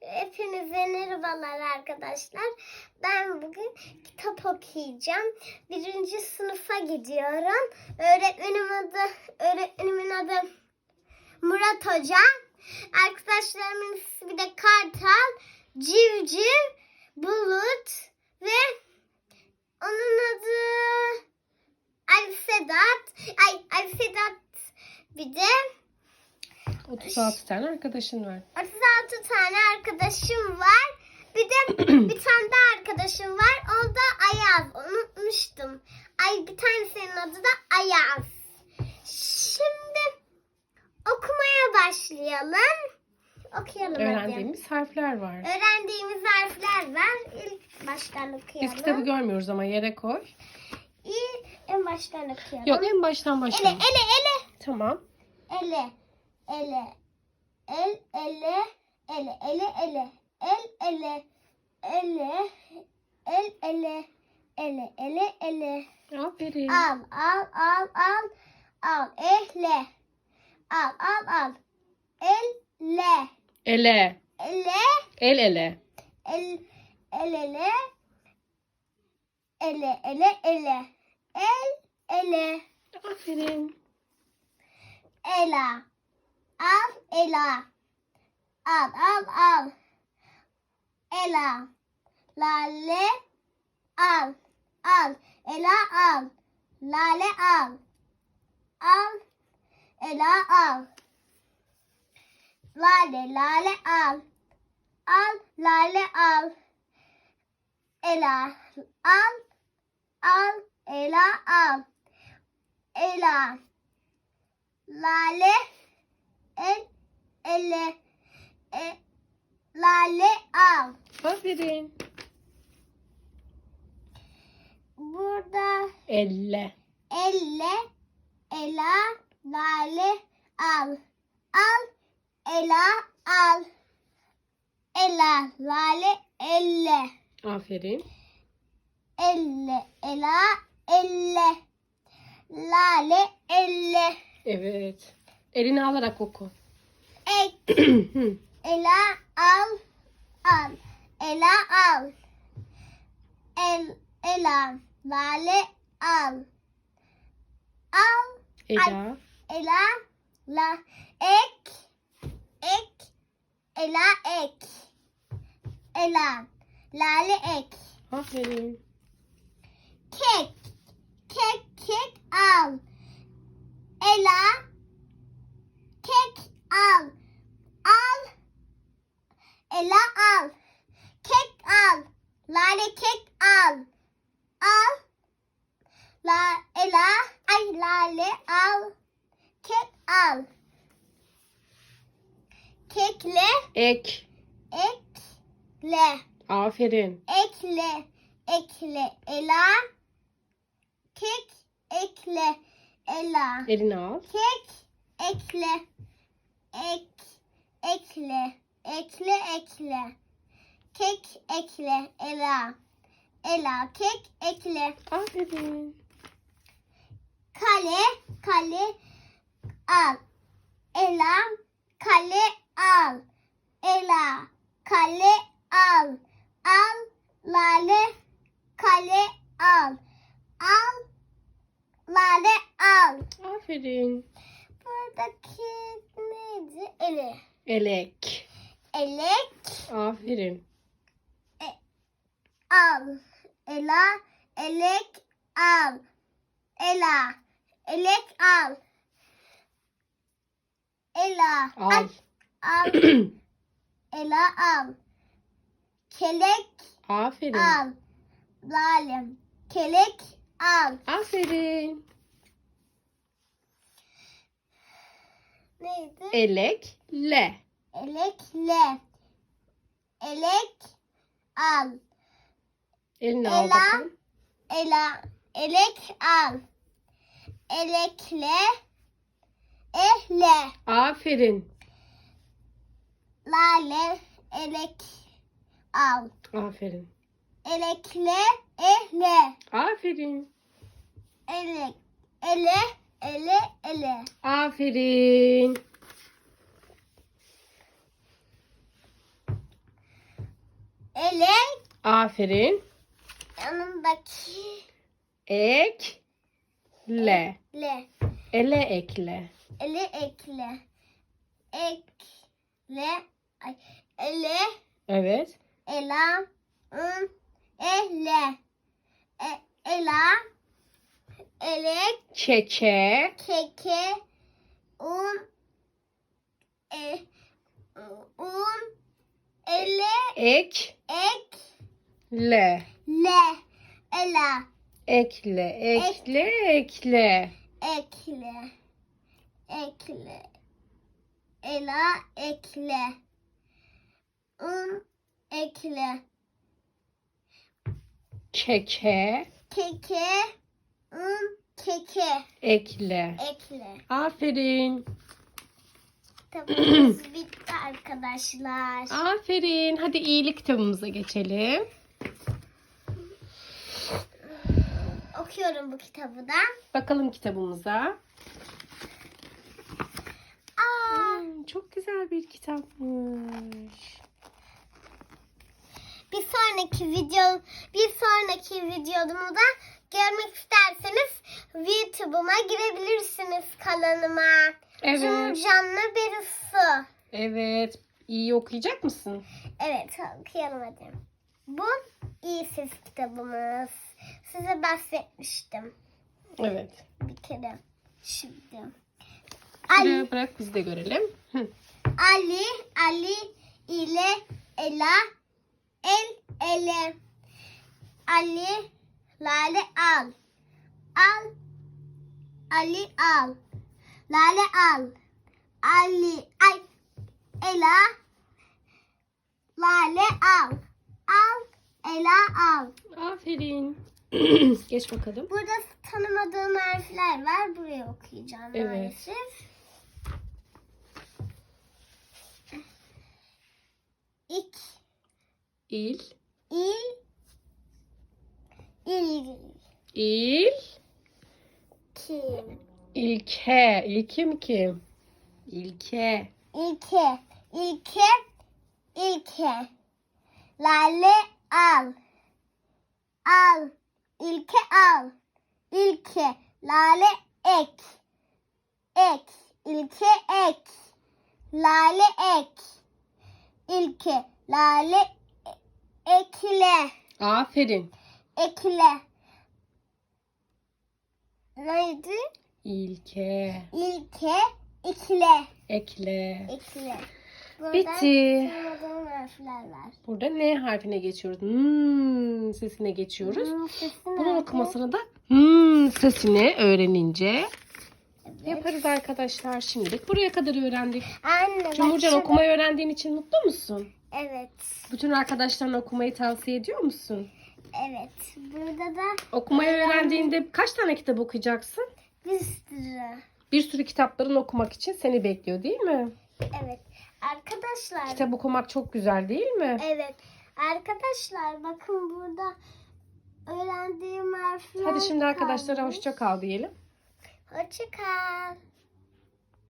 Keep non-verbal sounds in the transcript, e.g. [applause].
Hepinize merhabalar arkadaşlar. Ben bugün kitap okuyacağım. Birinci sınıfa gidiyorum. Öğretmenim adı, öğretmenimin adı Murat Hoca. Arkadaşlarımın ismi de Kartal, Civciv, Bulut ve onun adı Ali Sedat. Ay, Ali Sedat bir de 36 tane arkadaşın var. 36 tane arkadaşım var. Bir de [clears throat] bir tane daha arkadaşım var. O da Ayaz. Unutmuştum. Ay bir tanesinin adı da Ayaz. Şimdi okumaya başlayalım. Okuyalım hadi. Öğrendiğimiz harfler var. Öğrendiğimiz harfler var. İlk baştan okuyalım. Biz kitabı görmüyoruz ama yere koy. İyi, en baştan okuyalım. Yok en baştan ele, başlayalım. ele, ele. Tamam. ele ele. El ele ele ele ele. El ele ele el ele ele ele ele. Aferin. al al al al al. Ehle. Al al al. Elle Ele. ele. El ele. el el ele. Ele ele ele. El ele. Aferin. Ela. Al Ela. Al al al. Ela. Lale al. Al. Ela al. Lale al. Al. Ela al. Lale lale al. Al lale al. Ela al. Al Ela al. Ela. Lale el ele e, lale al. Aferin. Burada Elle. elle ela lale al. Al ela al. Ela lale elle. Aferin. Elle ela elle. Lale elle. Evet. Elini alarak oku. Ek [clears throat] Ela al al. Ela al. El ela lale al. Al Ela. ela la ek ek ela ek. Ela lale ek. Aferin. Kek kek kek al. Ela kek al. Al. Ela al. Kek al. Lale kek al. Al. La Ela ay lale al. Kek al. Kekle Ek. ekle. Aferin. Ekle ekle Ela. Kek ekle Ela. Elini al. Kek ekle. Ek ekle ekle ekle. Kek ekle ela. Ela kek ekle. Aferin. kale kale al. Ela kale al. Ela kale al. Al lale kale al. Al lale al. Aferin. Buradaki neydi? Ele. Elek. Elek Aferin. al. Ela. Elek al. Ela. Elek al. Ela. Al. Al. [clears throat] Ela al. Kelek Aferin. al. Lalem. Kelek al. Aferin. Neydi? Elek. Le. Elekle. Elek al. Elini al Ela. bakalım. Ela, elek al. Elekle, ehle. Aferin. Lale, elek al. Aferin. Elekle, ehle. Aferin. Elek, ele, ele, ele. Aferin. Elek. Aferin. Yanındaki. Ek. Le. Le. Ele ekle. Ele ekle. Ekle. Ay. Ele. Evet. Ela. ın, Ele. E, ela. Elek. Keke. Keke. Un. E, un. Ele. Ek. Ek. Le. Le. Ela. Ekle. Ekle. Ekle. Ekle. Ekle. Ela ekle. Un ekle. Keke. Keke. Keke. Ekle. Ekle. Aferin. Kitabımız [clears throat] bitti arkadaşlar. Aferin. Hadi iyilik kitabımıza geçelim. Okuyorum bu kitabı da. Bakalım kitabımıza. Aa, Hmm, çok güzel bir kitapmış. bir sonraki video bir sonraki videomu da görmek isterseniz YouTube'uma girebilirsiniz kanalıma. Evet. Canlı bir su. Evet. İyi okuyacak mısın? Evet okuyalım hadi. Bu iyi ses kitabımız. Size bahsetmiştim Evet. bir kere. Şimdi. Ali, bırak biz de görelim. Hı. Ali, Ali ile Ela, el ele. Ali, Lale al. Al, Ali al. Lale al. Ali, ay, Ela, Lale al. Al, Ela al. Aferin. [clears throat] Geç bakalım. Burada tanımadığım harfler var. Buraya okuyacağım Evet. maalesef. İk, İl. il, il, İl. kim, İlke. İlkim kim? İlke. ilke, ilke, ilke. Lale al, al, ilke al, ilke, lale ek, ek, ilke ek, lale ek, ilke, lale e- ekle, Aferin. Ekle. Neydi? İlke. İlke, ikle, Ekle. ekle. Burada Bitti. Burada N harfine geçiyoruz. Hmm sesine geçiyoruz. Hmm, Bunun okumasını da hmm sesini öğrenince Evet. yaparız arkadaşlar. Şimdilik buraya kadar öğrendik. Anne Cumhurcan şurada- okumayı öğrendiğin için mutlu musun? Evet. Bütün arkadaşlarına okumayı tavsiye ediyor musun? Evet. Burada da Okumayı öğrendiğinde kaç tane kitap okuyacaksın? bir sürü. Bir sürü kitapların okumak için seni bekliyor değil mi? Evet. Arkadaşlar. Kitap okumak çok güzel değil mi? Evet. Arkadaşlar bakın burada öğrendiğim harfler Hadi şimdi arkadaşlara kalmış. hoşça kal diyelim. Hoşça kal.